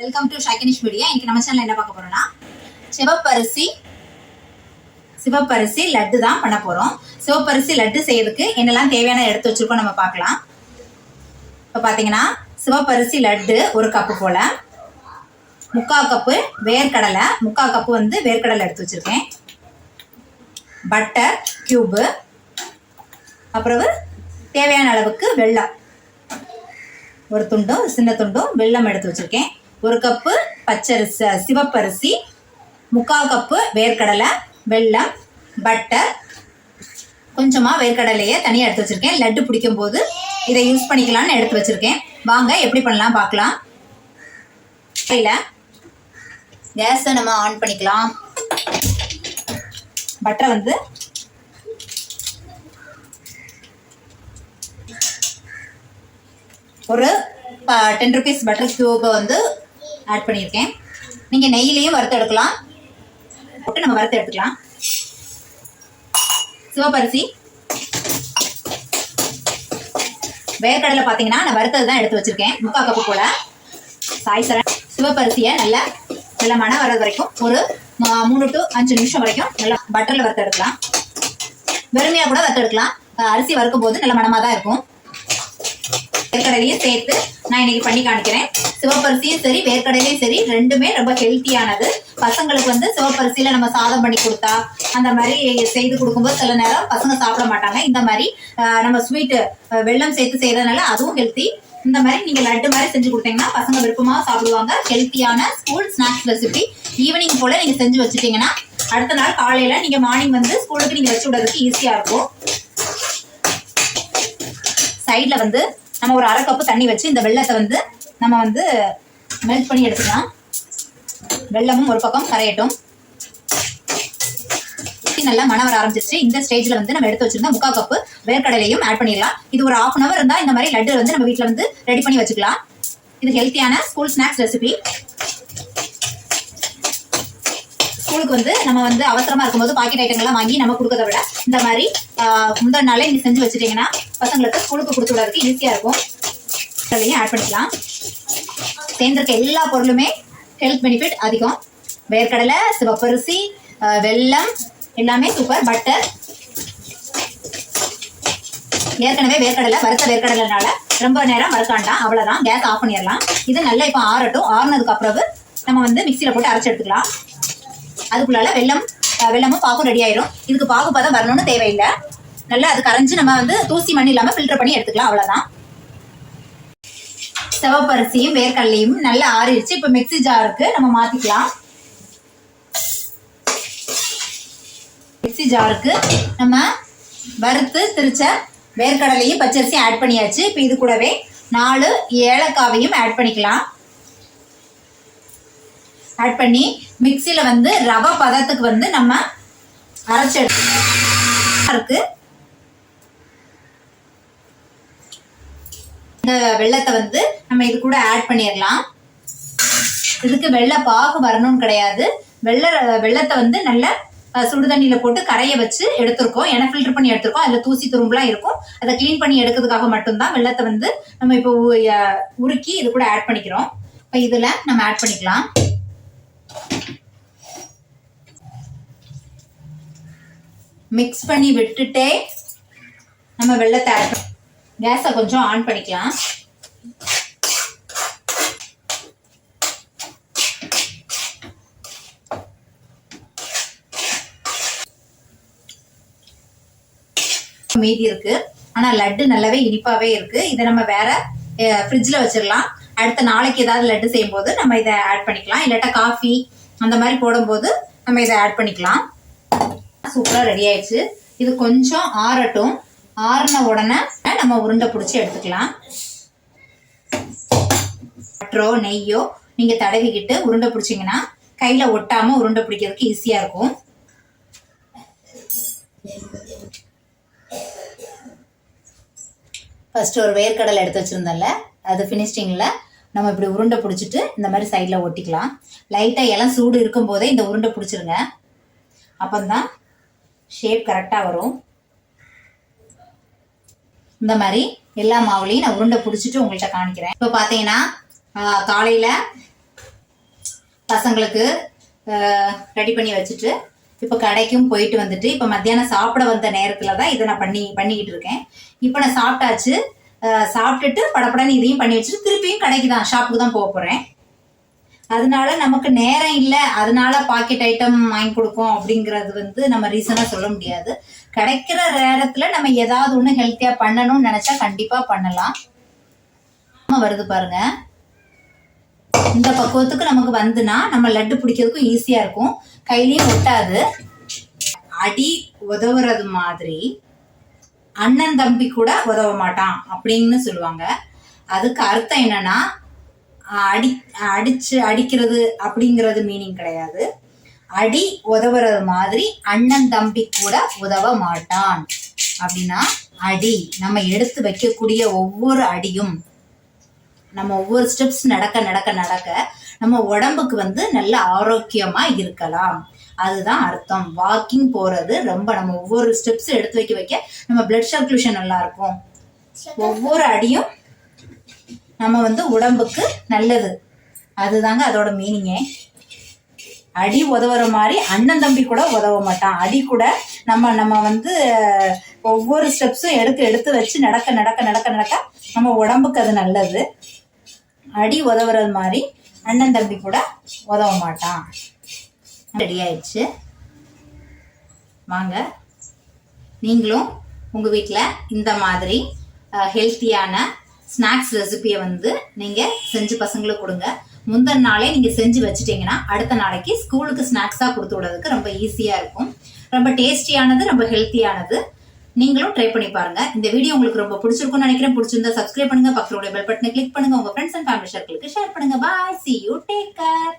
Welcome to ஷாக்கினிஷ் media இன்னைக்கு நம்ம channel என்ன பார்க்க போறோம்னா சிவப்பரிசி சிவப்பரிசி லட்டு தான் பண்ண போறோம். சிவப்பரிசி லட்டு செய்யறதுக்கு என்னெல்லாம் தேவையான எடுத்து வச்சிருக்கோம் நம்ம பார்க்கலாம். இப்போ பார்த்தீங்கன்னா சிவப்பரிசி லட்டு ஒரு கப்பு போல முக்கால் கப்பு வேர்க்கடலை முக்கால் கப்பு வந்து வேர்க்கடலை எடுத்து வச்சிருக்கேன். பட்டர் கியூபு அப்புறம் தேவையான அளவுக்கு வெள்ளம் ஒரு துண்டும் சின்ன துண்டும் வெல்லம் எடுத்து வச்சிருக்கேன். ஒரு கப்பு பச்சரிசி சிவப்பரிசி முக்கால் கப்பு வேர்க்கடலை வெல்லம் பட்டர் கொஞ்சமாக வேர்க்கடலையை தனியாக எடுத்து வச்சுருக்கேன். லட்டு பிடிக்கும் போது இதை யூஸ் பண்ணிக்கலாம்னு எடுத்து வச்சுருக்கேன். வாங்க எப்படி பண்ணலாம் பார்க்கலாம். இல்லை கேஸை நம்ம ஆன் பண்ணிக்கலாம். பட்டரை வந்து ஒரு டென் ருபீஸ் பட்டர் க்யூபை வந்து ஆட் பண்ணியிருக்கேன். நீங்கள் நெய்யிலையும் வறுத்து எடுக்கலாம். போட்டு நம்ம வறுத்து எடுத்துக்கலாம். சிவப்பரிசி. வேர்க்கடலை பார்த்தீங்கன்னா நான் வறுத்தது தான் எடுத்து வச்சுருக்கேன். முக்கால் கப்பு போல். சாய் சரண் சிவப்பரிசியை நல்லா நல்ல மனம் வர்றது வரைக்கும் ஒரு மூணு டு அஞ்சு நிமிஷம் வரைக்கும் நல்லா பட்டரில் வறுத்து எடுக்கலாம். வெறுமையாக கூட வறுத்து எடுக்கலாம். அரிசி வறுக்கும் போது நல்ல மனமாக தான் இருக்கும். வேர்க்கடலையும் சேர்த்து நான் இன்னைக்கு பண்ணி காணிக்கிறேன் சிவப்பரிசியும் சரி வேர்க்கடலையும் சரி ரெண்டுமே ரொம்ப ஹெல்த்தியானது பசங்களுக்கு வந்து சிவப்பரிசியில நம்ம சாதம் பண்ணி கொடுத்தா அந்த மாதிரி செய்து கொடுக்கும்போது சில நேரம் பசங்க சாப்பிட மாட்டாங்க. இந்த மாதிரி நம்ம ஸ்வீட்டு வெல்லம் சேர்த்து செய்யறதுனால அதுவும் ஹெல்த்தி இந்த மாதிரி நீங்க லட்டு மாதிரி செஞ்சு கொடுத்தீங்கன்னா பசங்க விருப்பமா சாப்பிடுவாங்க. ஹெல்த்தியான ஸ்கூல் ஸ்நாக்ஸ் ரெசிபி ஈவினிங் போல நீங்க செஞ்சு வச்சுட்டீங்கன்னா அடுத்த நாள் காலையில நீங்க மார்னிங் வந்து ஸ்கூலுக்கு நீங்க வச்சு விடுறதுக்கு ஈஸியா இருக்கும். சைடில் வந்து நம்ம ஒரு அரை கப்பு தண்ணி வச்சு இந்த வெள்ளத்தை வந்து நம்ம வந்து மெல்ட் பண்ணி எடுத்துக்கலாம். வெள்ளமும் ஒரு பக்கம் கரையட்டும். நல்லா மணம் வர ஆரம்பிச்சிருச்சு. இந்த ஸ்டேஜ்ல வந்து நம்ம எடுத்து வச்சிருந்தா முக்கா கப்பு வேர்க்கடலையும் ஆட் பண்ணிடலாம். இது ஒரு ஆஃப் அன் அவர் இருந்தா இந்த மாதிரி லட்டு வந்து நம்ம வீட்டில் வந்து ரெடி பண்ணி வச்சுக்கலாம். இது ஹெல்த்தியான ஸ்கூல் ஸ்நாக்ஸ் ரெசிபி ஸ்கூலுக்கு வந்து நம்ம வந்து அவசரமா இருக்கும்போது பாக்கெட் ஐட்டங்கள்லாம் வாங்கி நம்ம கொடுக்கறத விட இந்த மாதிரி முந்தா முந்தின நாளே நீ செஞ்சு வச்சுட்டீங்கன்னா பசங்களுக்கு ஸ்கூலுக்கு கொடுத்து விடறதுக்கு ஈஸியா இருக்கும். அதையும் ஆட் பண்ணிக்கலாம். சேர்ந்திருக்க எல்லா பொருளுமே ஹெல்த் பெனிஃபிட் அதிகம். வேர்க்கடலை சிவப்பரிசி வெல்லம் எல்லாமே சூப்பர் பட்டர் ஏற்கனவே வேர்க்கடலை வறுத்த வேர்க்கடலைனால ரொம்ப நேரம் வறுக்காண்டாம் அவ்வளோதான் கேஸ் ஆஃப் பண்ணிடலாம். இது நல்லா இப்போ ஆறட்டும். ஆறுனதுக்கு அப்புறம் நம்ம வந்து மிக்சியில் போட்டு அரைச்சி எடுத்துக்கலாம். அதுக்குள்ளால வெல்லம் வெள்ளமும் வெல்லமும் பாகும் ரெடி ஆயிரும். இதுக்கு பாகு பதம் வரணும்னு தேவையில்லை. நல்லா அது கரைஞ்சு நம்ம வந்து தூசி மண் இல்லாம ஃபில்டர் பண்ணி எடுத்துக்கலாம் அவ்வளவுதான். சிவப்பரிசியும் வேர்க்கடலையும் நல்லா ஆறிடுச்சு. இப்போ மிக்ஸி ஜாருக்கு நம்ம மாத்திக்கலாம். மிக்ஸி ஜாருக்கு நம்ம வறுத்து திரிச்ச வேர்க்கடலையும் பச்சரிசியும் ஆட் பண்ணியாச்சு. இப்போ இது கூடவே நாலு ஏலக்காவையும் ஆட் பண்ணிக்கலாம். ஆட் பண்ணி மிக்சியில் வந்து ரவை பதத்துக்கு வந்து நம்ம அரைச்சி எடுத்து இருக்கு. இந்த வெள்ளத்தை வந்து நம்ம இது கூட ஆட் பண்ணிடலாம். இதுக்கு வெள்ளை பாகு வரணும்னு கிடையாது. வெள்ளை வெள்ளத்தை வந்து நல்ல சுடு தண்ணியில போட்டு கரைய வச்சு எடுத்திருக்கோம். ஏன்னா ஃபில்டர் பண்ணி எடுத்திருக்கோம். அதுல தூசி துரும்புலாம் இருக்கும். அதை க்ளீன் பண்ணி எடுக்கிறதுக்காக மட்டும்தான் வெள்ளத்தை வந்து நம்ம இப்போ உருக்கி இது கூட ஆட் பண்ணிக்கிறோம். இப்போ இதுல நம்ம ஆட் பண்ணிக்கலாம். மிக்ஸ் பண்ணி விட்டுட்டே நம்ம வெள்ளத்தை ஆட் கேஸை கொஞ்சம் ஆன் பண்ணிக்கலாம். மீதி இருக்கு. ஆனா லட்டு நல்லாவே இனிப்பாவே இருக்கு. இதை நம்ம வேற ஃப்ரிட்ஜில் வச்சிடலாம் அடுத்த நாளைக்கு ஏதாவது லட்டு செய்யும் போது நம்ம இதை ஆட் பண்ணிக்கலாம். இல்லாட்டா காஃபி அந்த மாதிரி போடும்போது நம்ம இதை ஆட் பண்ணிக்கலாம். சூப்பராக ரெடி ஆயிடுச்சு. இது கொஞ்சம் ஆறட்டும். ஆறின உடனே நம்ம உருண்டை பிடிச்சி எடுத்துக்கலாம். பட்டரோ நெய்யோ நீங்கள் தடவிக்கிட்டு உருண்டை பிடிச்சிங்கன்னா கையில் ஒட்டாமல் உருண்டை பிடிக்கிறதுக்கு ஈஸியாக இருக்கும். ஃபஸ்ட்டு ஒரு வேர்க்கடலை எடுத்து வச்சிருந்தோம்ல அது ஃபினிஷிங்கில் நம்ம இப்படி உருண்டை பிடிச்சிட்டு இந்த மாதிரி சைடில் ஒட்டிக்கலாம். லைட்டாக இலம் சூடு இருக்கும் போதே இந்த உருண்டை பிடிச்சிருங்க. அப்போந்தான் ஷேப் கரெக்டாக வரும். இந்த மாதிரி எல்லா மாவுலையும் நான் உருண்டை பிடிச்சிட்டு உங்கள்கிட்ட காணிக்கிறேன் இப்போ பார்த்தீங்கன்னா காலையில் பசங்களுக்கு ரெடி பண்ணி வச்சுட்டு இப்போ கடைக்கும் போயிட்டு வந்துட்டு இப்போ மத்தியானம் சாப்பிட வந்த நேரத்தில் தான் இதை நான் பண்ணி பண்ணிக்கிட்டு இருக்கேன். இப்போ நான் சாப்பிட்டாச்சு சாப்பிட்டுட்டு படப்படன்னு இதையும் பண்ணி வச்சுட்டு திருப்பியும் கடைக்கு தான் ஷாப்புக்கு தான் போக போகிறேன் அதனால நமக்கு நேரம் இல்லை அதனால பாக்கெட் ஐட்டம் வாங்கி கொடுக்கும் அப்படிங்கிறது வந்து நம்ம ரீசனாக சொல்ல முடியாது. கிடைக்கிற நேரத்தில் நம்ம ஏதாவது ஒன்று ஹெல்த்தியாக பண்ணணும்னு நினச்சா கண்டிப்பாக பண்ணலாம். வருது பாருங்க. இந்த பக்குவத்துக்கு நமக்கு வந்துனா நம்ம லட்டு பிடிக்கிறதுக்கும் ஈஸியாக இருக்கும். கையிலையும் ஒட்டாது. அடி உதவுறது மாதிரி அண்ணன் தம்பி கூட உதவ மாட்டான் அப்படின்னு சொல்லுவாங்க. அதுக்கு அர்த்தம் என்னன்னா அடி அடிச்சு அடிக்கிறது அப்படிங்கிறது மீனிங் கிடையாது. அடி உதவுறது மாதிரி அண்ணன் தம்பி கூட உதவ மாட்டான். அப்படின்னா அடி நம்ம எடுத்து வைக்கக்கூடிய ஒவ்வொரு அடியும் நம்ம ஒவ்வொரு ஸ்டெப்ஸ் நடக்க நடக்க நடக்க நம்ம உடம்புக்கு வந்து நல்ல ஆரோக்கியமா இருக்கலாம். அதுதான் அர்த்தம். வாக்கிங் போறது ரொம்ப நம்ம ஒவ்வொரு ஸ்டெப்ஸ் எடுத்து வைக்க வைக்க நம்ம பிளட் சர்க்குலேஷன் நல்லா இருக்கும். ஒவ்வொரு அடியும் நம்ம வந்து உடம்புக்கு நல்லது. அதுதாங்க அதோட மீனிங்கே அடி உதவுற மாதிரி அண்ணன் தம்பி கூட உதவ மாட்டான். அடி கூட நம்ம நம்ம வந்து ஒவ்வொரு ஸ்டெப்ஸும் எடுத்து எடுத்து வச்சு நடக்க நடக்க நடக்க நடக்க நம்ம உடம்புக்கு அது நல்லது. அடி உதவுறது மாதிரி அண்ணன் தம்பி கூட உதவ மாட்டான். ரெடி ஆயிடுச்சு வாங்க. நீங்களும் உங்கள் வீட்டில் இந்த மாதிரி ஹெல்த்தியான ஸ்நாக்ஸ் ரெசிபியை வந்து நீங்கள் செஞ்சு பசங்களுக்கு கொடுங்க. முந்தின நாளே நீங்கள் செஞ்சு வச்சுட்டீங்கன்னா அடுத்த நாளைக்கு ஸ்கூலுக்கு ஸ்நாக்ஸாக கொடுத்து விடுறதுக்கு ரொம்ப ஈஸியாக இருக்கும். ரொம்ப டேஸ்டியானது ரொம்ப ஹெல்த்தியானது நீங்களும் ட்ரை பண்ணி பாருங்க. இந்த வீடியோ உங்களுக்கு ரொம்ப பிடிச்சிருக்கும்னு நினைக்கிறேன். பிடிச்சிருந்தா சப்ஸ்கிரைப் பண்ணுங்க. பக்கத்துடைய பெல் பட்டனை கிளிக் பண்ணுங்க. உங்க ஃப்ரெண்ட்ஸ் அண்ட் ஃபேமிலி சர்க்கிளுக்கு ஷேர் பண்ணுங்க. Bye see you take care